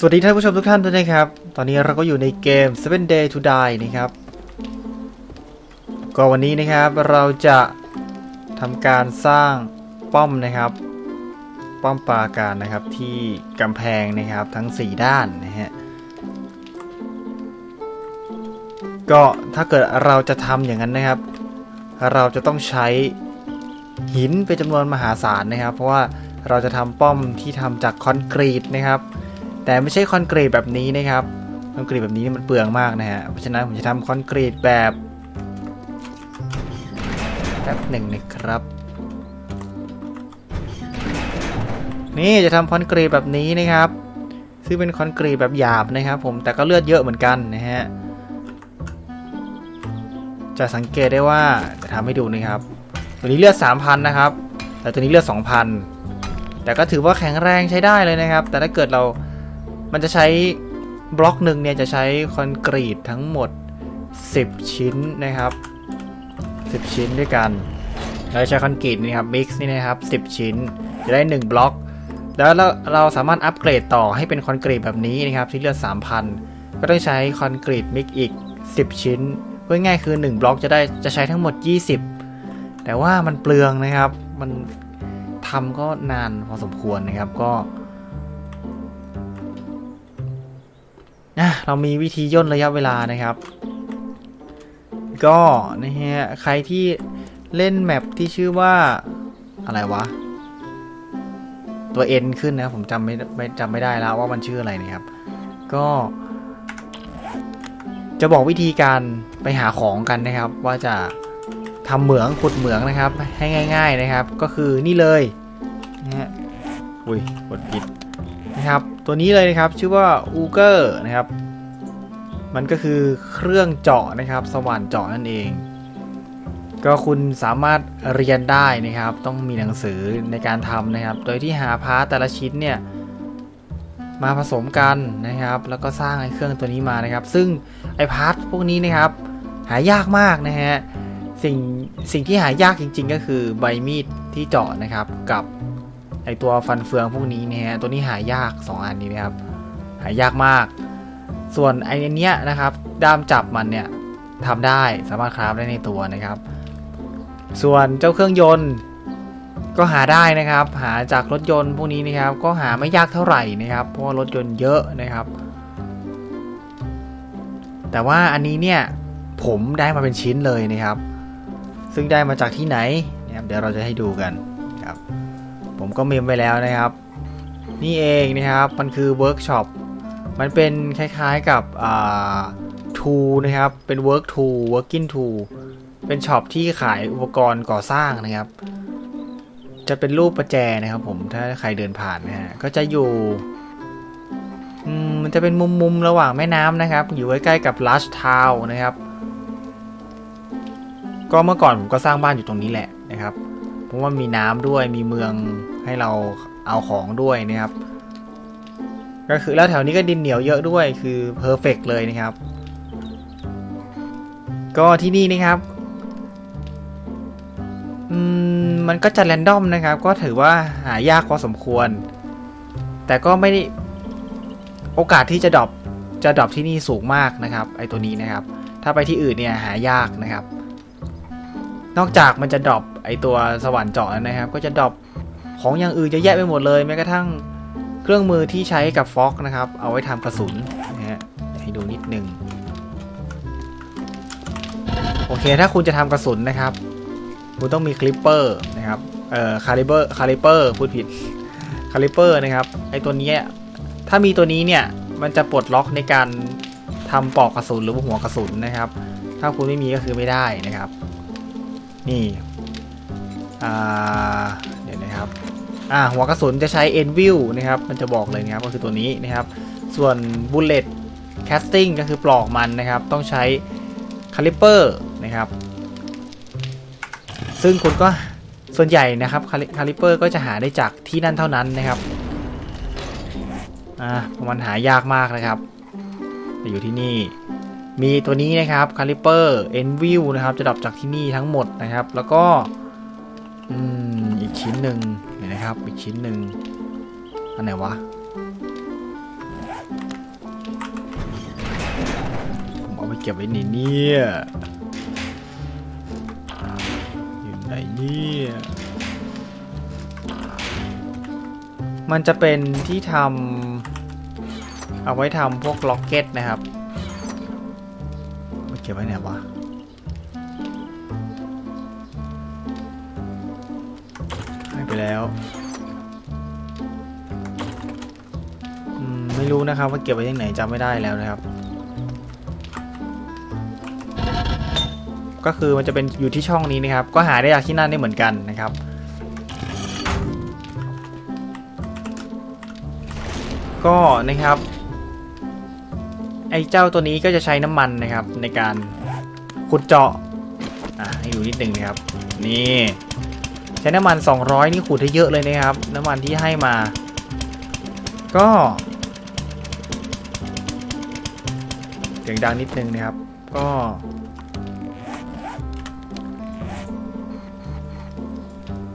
สวัสดีท่านผู้ชมทุกท่านด้วยนะครับ ตอนนี้เราก็อยู่ในเกม Seven Day to Die นะครับ ก็วันนี้นะครับเราจะทำการสร้างป้อมนะครับ ป้อมปราการนะครับที่กำแพงนะครับทั้ง 4 ด้านนะฮะ ก็ถ้าเกิดเราจะทำอย่างนั้นนะครับ เราจะต้องใช้หินเป็นจำนวนมหาศาลนะครับ เพราะว่าเราจะทำป้อมที่ทำจากคอนกรีตนะครับ แต่ไม่ใช่คอนกรีตแบบนี้นะครับ คอนกรีตแบบนี้มันเปลืองมากนะฮะ เพราะฉะนั้นผมจะทำคอนกรีตแบบแป๊บหนึ่งนะครับ นี่จะทำคอนกรีตแบบนี้นะครับ ซึ่งเป็นคอนกรีตแบบหยาบนะครับผมแต่ก็เลือดเยอะเหมือนกันนะฮะจะสังเกตได้ว่าจะทำให้ดูนะครับ ตัวนี้เลือด 3,000 นะครับ แต่ตัวนี้เลือด 2,000 แต่ก็ถือว่าแข็งแรงใช้ได้เลยนะครับ แต่ถ้าเกิดเรา มันจะใช้บล็อกหนึ่งเนี่ยจะใช้คอนกรีตทั้งหมด 10 ชิ้นนะครับ 10 ชิ้นด้วยกัน เราจะใช้คอนกรีตนี่ครับมิกซ์นี่นะครับ 10 ชิ้น จะได้ 1 บล็อก แล้วเราเราสามารถอัปเกรดต่อให้เป็นคอนกรีตแบบนี้นะครับที่เลือด3,000 ก็ต้องใช้คอนกรีตมิกอีก 10 ชิ้นเพื่อง่ายคือ 1 บล็อกจะได้จะใช้ทั้งหมด 20 แต่ว่ามันเปลืองนะครับมันทำก็นานพอสมควรนะครับก็ นะเรามีวิธีย่นระยะเวลานะครับ ก็นะฮะใครที่เล่นแมปที่ชื่อว่าอะไรวะ ตัว N ขึ้นนะ ผมจำไม่ไม่จำไม่ได้แล้วว่ามันชื่ออะไรนะครับ ก็ จะบอกวิธีการไปหาของกันนะครับ ว่าจะทำเหมืองขุดเหมืองนะครับ ให้ง่าย ๆนะครับ ก็คือนี่เลยนะฮะอุ้ยกดผิดนะครับ ตัวนี้เลยนะครับชื่อว่าอูเกอร์นะครับ มันก็คือเครื่องเจาะนะครับ สว่านเจาะนั่นเอง ก็คุณสามารถเรียนได้นะครับ ต้องมีหนังสือในการทำนะครับ โดยที่หาพาร์ตแต่ละชิ้นเนี่ยมาผสมกันนะครับ แล้วก็สร้างไอ้เครื่องตัวนี้มานะครับ ซึ่งไอ้พาร์ตพวกนี้นะครับ หายากมากนะฮะสิ่งสิ่งที่หายากจริง ๆ ก็คือใบมีดที่เจาะนะครับกับ ไอตัวฟันเฟืองพวกนี้เนี่ยตัวนี้หายาก 2 อันนี้นะครับ หายากมาก ส่วนไอเนี้ยนะครับ ด้ามจับมันเนี่ยทำได้สามารถคราฟได้ในตัวนะครับ ส่วนเจ้าเครื่องยนต์ก็หาได้นะครับ หาจากรถยนต์พวกนี้นะครับ ก็หาไม่ยากเท่าไหร่นะครับ เพราะรถยนต์เยอะนะครับ แต่ว่าอันนี้เนี่ยผมได้มาเป็นชิ้นเลยนะครับ ซึ่งได้มาจากที่ไหนนะครับเดี๋ยวเราจะให้ดูกันครับ ผมก็เมมไว้แล้วนะครับ นี่เองนะครับ มันคือเวิร์กช็อปมันเป็นคล้ายๆกับทูนะครับ เป็น work tool working tool เป็นช็อปที่ขายอุปกรณ์ก่อสร้างนะครับ จะเป็นรูปประแจนะครับผมถ้าใครเดินผ่านนะฮะก็จะอยู่มันจะเป็นมุมๆระหว่างแม่น้ำนะครับ อยู่ใกล้ๆกับ Lush Town นะครับ ก็เมื่อก่อนผมก็สร้างบ้านอยู่ตรงนี้แหละนะครับ เพราะว่ามีน้ำด้วยมีเมืองให้เราเอาของด้วยนะครับ ก็คือแล้วแถวนี้ก็ดินเหนียวเยอะด้วยคือเพอร์เฟกเลยนะครับ ก็ที่นี่นะครับอืมมันก็จะแรนดอมนะครับ ก็ถือว่าหายากพอสมควร แต่ก็ไม่ได้โอกาสที่จะดรอปจะดรอปที่นี่สูงมากนะครับไอตัวนี้นะครับ ถ้าไปที่อื่นเนี่ยหายากนะครับ นอกจากมันจะดรอป ไอตัวสว่านเจาะนะครับ ก็จะดรอปของอย่างอื่นเยอะแยะไปหมดเลยแม้กระทั่งเครื่องมือที่ใช้กับฟอกนะครับ เอาไว้ทำกระสุนนะฮะให้ดูนิดนึงโอเคถ้าคุณจะทำกระสุนนะครับ คุณต้องมีคลิปเปอร์นะครับเอ่อคาลิเบอร์คาลิเปอร์พูดผิดคาลิเปอร์นะครับไอตัวนี้ถ้ามีตัวนี้เนี่ยมันจะปลดล็อกในการทำปอกกระสุนหรือหัวกระสุนนะครับ ถ้าคุณไม่มีก็คือไม่ได้นะครับ นี่ เดี๋ยวนะครับอ่าหัวกระสุนจะใช้ e n v i l นะครับ มันจะบอกเลยนะครับก็คือตัวนี้นะครับ ส่วน bullet casting ก็คือปลอกมันนะครับ ต้องใช้ caliper นะครับ ซึ่งคุณก็ส่วนใหญ่นะครับ caliper ก็จะหาได้จากที่นั่นเท่านั้นนะครับอ่ามันหายากมากนะครับจะอยู่ที่นี่มีตัวนี้นะครับ Caliper Enview นะครับ จะดับจากที่นี่ทั้งหมดนะครับ แล้วก็ อืมอีกชิ้นหนึ่งเห็นไหมครับ อีกชิ้นหนึ่งอันไหนวะผมเอาไปเก็บไว้ในนี่อยู่ไหนเนี่ยมันจะเป็นที่ทำเอาไว้ทำพวกล็อกเก็ตนะครับไปเก็บไว้ไหนวะ แล้วไม่รู้นะครับว่าเก็บไว้ที่ไหนจำไม่ได้แล้วนะครับ ก็คือมันจะเป็นอยู่ที่ช่องนี้นะครับ ก็หาได้จากที่นั่นได้เหมือนกันนะครับก็นะครับไอ้เจ้าตัวนี้ก็จะใช้น้ำมันนะครับในการขุดเจาะอะให้ดูนิดหนึ่งนะครับนี่ ใช้น้ำมัน 200 นี่ขุดได้เยอะเลยนะครับ น้ำมันที่ให้มา ก็เสียงดังนิดนึงนะครับ ก็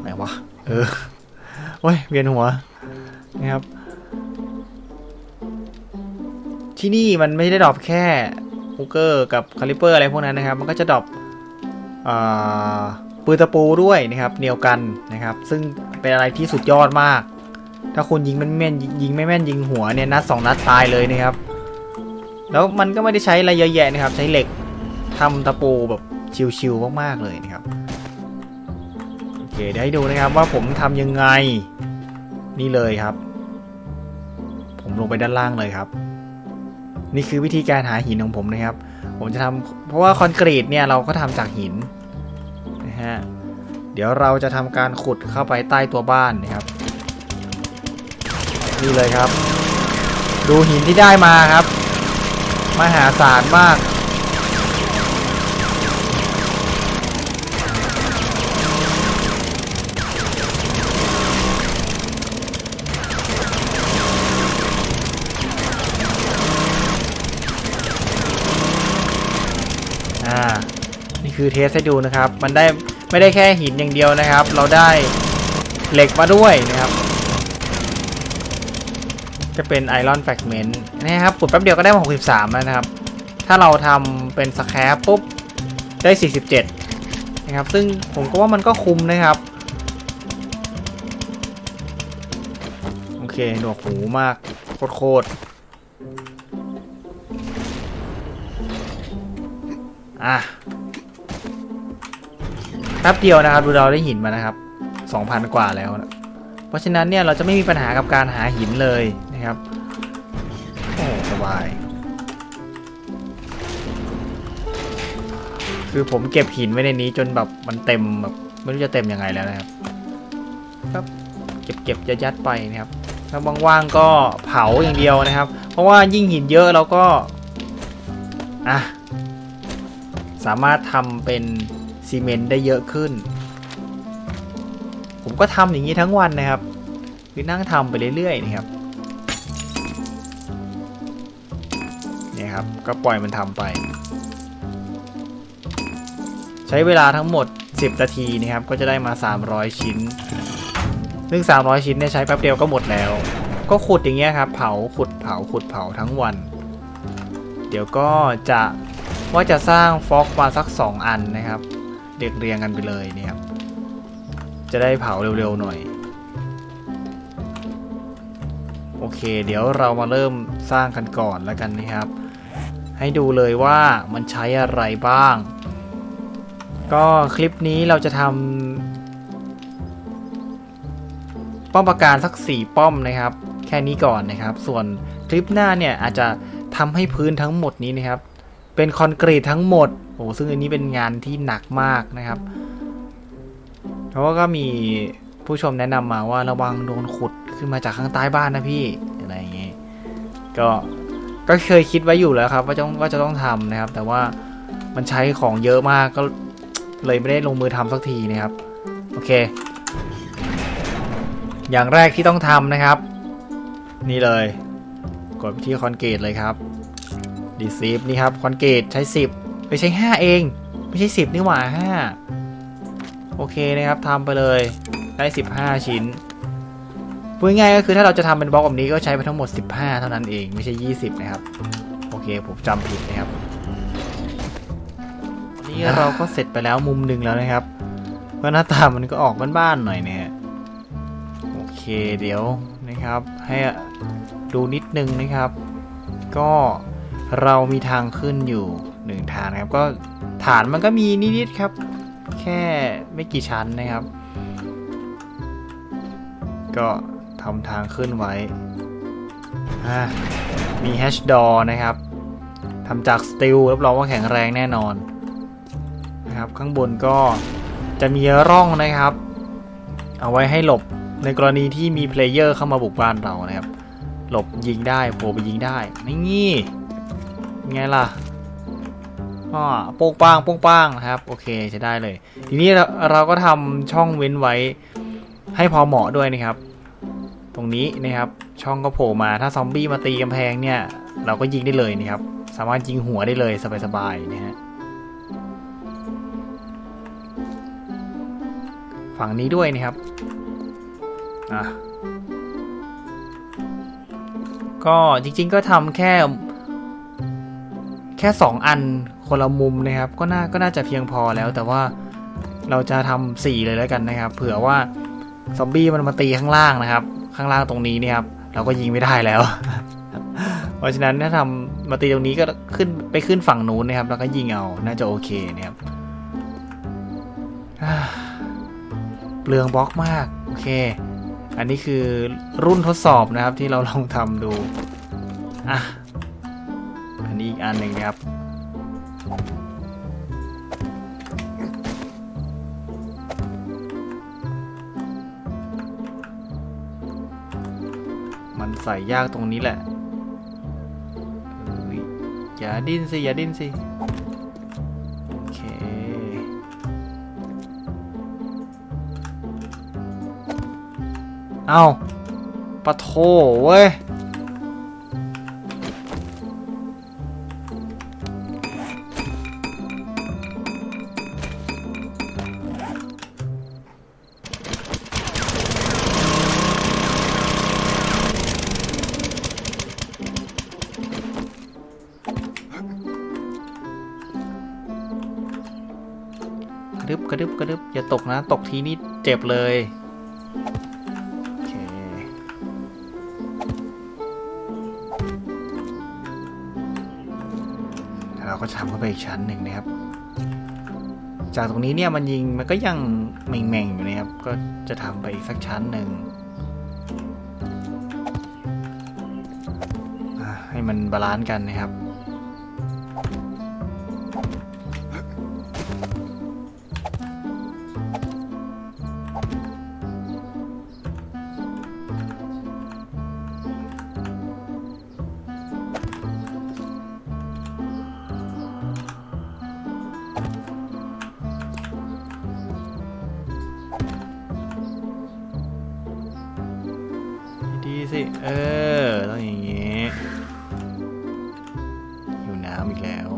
ไหนวะ เออโอ้ยเวียนหัวนะครับ ที่นี่มันไม่ได้ดรอปแค่ฮุกเกอร์กับคาลิเปอร์อะไรพวกนั้นนะครับ มันก็จะดรอปอ่า ปืนตะปูด้วยนะครับเนียวกันนะครับ ซึ่งเป็นอะไรที่สุดยอดมาก ถ้าคุณยิงไม่แม่นยิงไม่แม่นยิงหัวเนี่ยนัดสองนัดตายเลยนะครับ แล้วมันก็ไม่ได้ใช้อะไรเยอะแยะนะครับ ใช้เหล็กทำตะปูแบบชิวๆมากๆเลยนะครับโอเคเดี๋ยวให้ดูนะครับว่าผมทำยังไงนี่เลยครับ ผมลงไปด้านล่างเลยครับ นี่คือวิธีการหาหินของผมนะครับ ผมจะทำเพราะว่าคอนกรีตเนี่ยเราก็ทำจากหิน ฮะ เดี๋ยวเราจะทำการขุดเข้าไปใต้ตัวบ้านนะครับนี่เลยครับ ดูหินที่ได้มาครับมหาศาลมาก อ่า นี่คือเทสให้ดูนะครับ มันได้ ไม่ได้แค่หินอย่างเดียวนะครับ เราได้เหล็กมาด้วยนะครับ จะเป็นไอรอนแฟกเมนต์นี่ครับขุดแป๊บเดียวก็ได้มา 63 แล้วนะครับ ถ้าเราทำเป็นสแครปปุ๊บ ได้ 47 นะครับ ซึ่งผมก็ว่ามันก็คุ้มนะครับ โอเค หนวกหูมากโคตรอะ แป๊บเดียวนะครับ ดูเราได้หินมานะครับ2,000 กว่าแล้วนะเพราะฉะนั้นเนี่ยเราจะไม่มีปัญหากับการหาหินเลยนะครับโอ้สบาย คือผมเก็บหินไว้ในนี้จนแบบมันเต็มแบบไม่รู้จะเต็มยังไงแล้วนะครับครับเก็บเก็บยัดยัดๆไปนะครับถ้าว่างๆก็เผาอย่างเดียวนะครับ เพราะว่ายิ่งหินเยอะเราก็อะสามารถทำเป็น ซีเมนต์ได้เยอะขึ้น ผมก็ทำอย่างนี้ทั้งวันนะครับ คือนั่งทำไปเรื่อยๆนะครับเนี่ยครับ ก็ปล่อยมันทำไป ใช้เวลาทั้งหมด 10 นาทีนะครับ ก็จะได้มา 300 ชิ้น ซึ่ง 300 ชิ้นเนี่ยใช้แป๊บเดียวก็หมดแล้ว ก็ขุดอย่างเงี้ยครับ เผา ขุด เผา ขุด เผาทั้งวัน เดี๋ยวก็จะว่าจะสร้างฟอกมาสัก 2 อันนะครับ เรียงเรียงกันไปเลยเนี่ยครับ จะได้เผาเร็วๆหน่อย โอเค เดี๋ยวเรามาเริ่มสร้างกันก่อนแล้วกันนะครับ ให้ดูเลยว่ามันใช้อะไรบ้าง ก็คลิปนี้เราจะทำป้อมปราการสัก 4 ป้อมนะครับ แค่นี้ก่อนนะครับ ส่วนคลิปหน้าเนี่ยอาจจะทำให้พื้นทั้งหมดนี้นะครับ เป็นคอนกรีตทั้งหมด โอ้ซึ่งอันนี้เป็นงานที่หนักมากนะครับเพราะว่าก็มีผู้ชมแนะนำมาว่าระวังโดนขุดขึ้นมาจากข้างใต้บ้านนะพี่อะไรอย่างเงี้ยก็ก็เคยคิดไว้อยู่แล้วครับ ว่าจะว่าจะต้องทำนะครับ แต่ว่ามันใช้ของเยอะมากก็เลยไม่ได้ลงมือทำสักทีนะครับ โอเค อย่างแรกที่ต้องทำนะครับ นี่เลย กดไปที่คอนเกรตเลยครับดีซีฟนี่ครับคอนเกรตใช้ 10 ไปใช้5เอง ไม่ใช่10นี่หว่า5โอเคนะครับทำไปเลยได้15ชิ้นพูดง่ายๆก็คือถ้าเราจะทำเป็นบล็อกแบบนี้ก็ใช้ไปทั้งหมด 15 เท่านั้นเองไม่ใช่ 20 นะครับ โอเคผมจำผิดนะครับนี่เราก็เสร็จไปแล้วมุมหนึ่งแล้วนะครับก็หน้าตามันก็ออกบ้านๆหน่อยเนี่ยโอเคเดี๋ยวนะครับ ให้ดูนิดนึงนะครับ ก็เรามีทางขึ้นอยู่ หนึ่งทานะครับ ก็ฐานมันก็มีนิดๆครับ แค่ไม่กี่ชั้นนะครับ ก็ทำทางขึ้นไว้ มีแฮชดอนะครับทำจากสตีลรับรองว่าแข็งแรงแน่นอนนะครับ ข้างบนก็จะมีร่องนะครับ เอาไว้ให้หลบในกรณีที่มีเพลเยอร์เข้ามาบุกบ้านเรานะครับ หลบยิงได้โผล่ไปยิงได้นี่ไงล่ะ อ๋อโป้งป้างโป้งป้างนะครับ โอเคจะได้เลย ทีนี้เราเราก็ทำช่องเว้นไว้ให้พอเหมาะด้วยนะครับ ตรงนี้นะครับช่องก็โผล่มาถ้าซอมบี้มาตีกำแพงเนี่ย เราก็ยิงได้เลยนะครับ สามารถยิงหัวได้เลยสบายๆนะฮะฝั่งนี้ด้วยนะครับอะก็จริงๆก็ทำแค่แค่สองอัน คนละมุมนะครับ ก็น่าก็น่าจะเพียงพอแล้ว แต่ว่าเราจะทำสี่เลยแล้วกันนะครับ เผื่อว่าซอมบี้มันมาตีข้างล่างนะครับ ข้างล่างตรงนี้เนี่ยครับเราก็ยิงไม่ได้แล้ว เพราะฉะนั้นถ้าทำมาตีตรงนี้ก็ขึ้นไปขึ้นฝั่งนู้นนะครับ แล้วก็ยิงเอาน่าจะโอเคนะครับอ่าเปลืองบล็อกมาก โอเค อันนี้คือรุ่นทดสอบนะครับที่เราลองทำดู อะ อันนี้อีกอันหนึ่งนะครับ มันใส่ยากตรงนี้แหละเอ้ยอย่าดิ้นสิ อย่าดิ้นสิโอเคเอาปะโถเว้ย ระดึบกระดึบกระดึบอย่าตกนะ ตกทีนี่เจ็บเลยโอเคเราก็ทำเข้าไปอีกชั้นหนึ่งนะครับ จากตรงนี้เนี่ยมันยิงมันก็ยังแม่งๆอยู่นะครับ ก็จะทำไปอีกสักชั้นหนึ่งให้มันบาลานซ์กันนะครับ สิ เออ ต้องอย่างงี้อยู่น้ำอีกแล้ว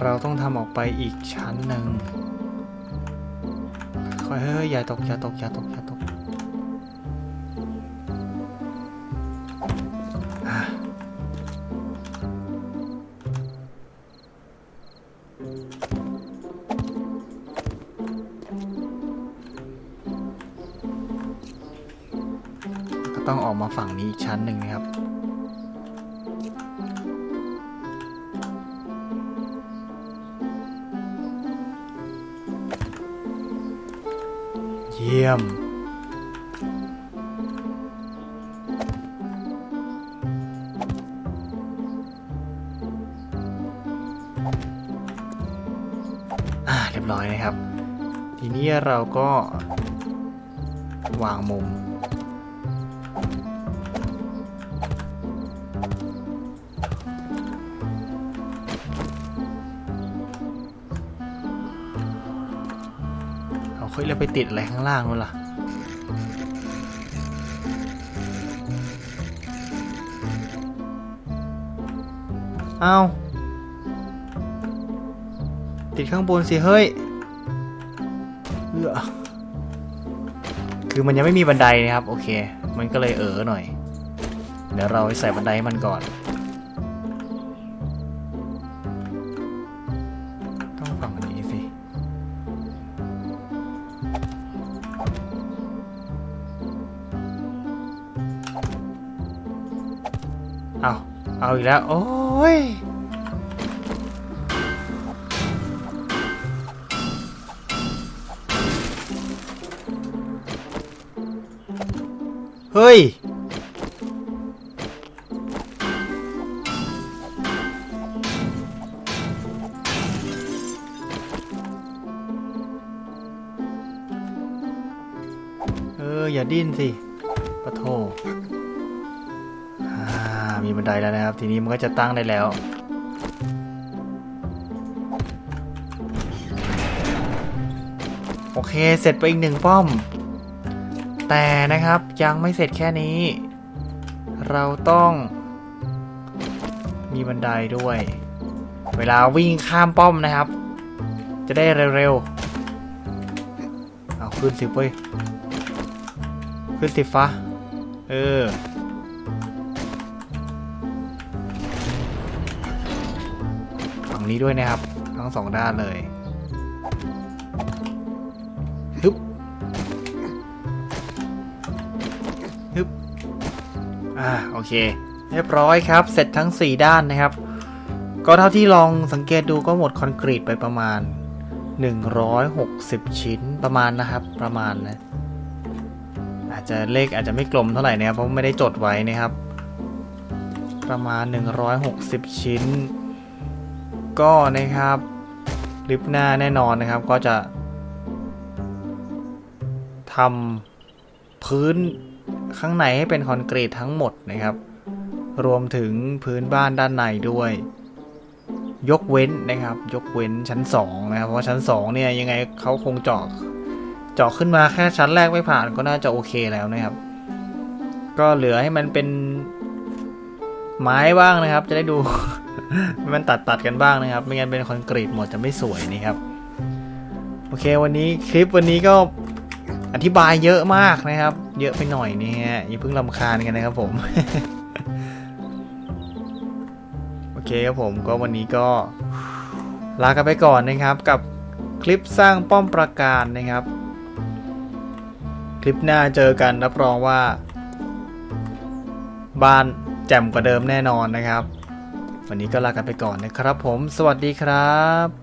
เราต้องทำออกไปอีกชั้นหนึ่งค่อยเฮ้ยอย่าตกอย่าตกอย่าตกอย่า ต้องออกมาฝั่งนี้อีกชั้นหนึ่งนะครับ เยี่ยมอ่าเรียบร้อยนะครับ ทีนี้เราก็วางมุม เอาเฮ้ยเราไปติดอะไรข้างล่างนู้นล่ะเอาติดข้างบนสิเฮ้ยเออคือมันยังไม่มีบันไดนะครับ โอเค มันก็เลยเออหน่อย เดี๋ยวเราไปใส่บันไดให้มันก่อน ต้องฝั่งนี้สิ เอา เอาอีกแล้ว โอ้ย เฮ้ย เออ อย่าดิ้นสิปะโทมีบันไดแล้วนะครับ ทีนี้มันก็จะตั้งได้แล้วโอเค เสร็จไปอีกหนึ่งป้อม แต่นะครับยังไม่เสร็จแค่นี้ เราต้องมีบันไดด้วย เวลาวิ่งข้ามป้อมนะครับ จะได้เร็วๆ เอาขึ้นสิเว้ย ขึ้นสิฟ้าเออ ฝั่งนี้ด้วยนะครับ ทั้งสองด้านเลย อ่าโอเค เรียบร้อยครับ เสร็จทั้ง 4 ด้านนะครับ ก็เท่าที่ลองสังเกตดูก็หมดคอนกรีตไปประมาณ 160 ชิ้นประมาณนะครับประมาณนะอาจจะเลขอาจจะไม่กลมเท่าไหร่นะครับเพราะไม่ได้จดไว้นะครับ ประมาณ 160 ชิ้น ก็นะครับลิปหน้าแน่นอนนะครับก็จะทำพื้น ข้างในให้เป็นคอนกรีตทั้งหมดนะครับ รวมถึงพื้นบ้านด้านในด้วย ยกเว้นนะครับ ยกเว้นชั้น2นะครับเพราะชั้น2เนี่ยยังไงเขาคงเจาะเจาะขึ้นมาแค่ชั้นแรกไม่ผ่านก็น่าจะโอเคแล้วนะครับ ก็เหลือให้มันเป็นไม้บ้างนะครับ จะได้ดูมันตัดตัดกันบ้างนะครับ ไม่งั้นเป็นคอนกรีตหมดจะไม่สวยนี่ครับ โอเควันนี้คลิปวันนี้ก็ อธิบายเยอะมากนะครับ เยอะไปหน่อยนี่ฮะอย่าเพิ่งลำคาญกันนะครับผม โอเคครับผมก็วันนี้ก็ลากันไปก่อนนะครับ กับคลิปสร้างป้อมปราการนะครับ คลิปหน้าเจอกันรับรองว่า บ้านแจ่มกว่าเดิมแน่นอนนะครับ วันนี้ก็ลากันไปก่อนนะครับผม สวัสดีครับ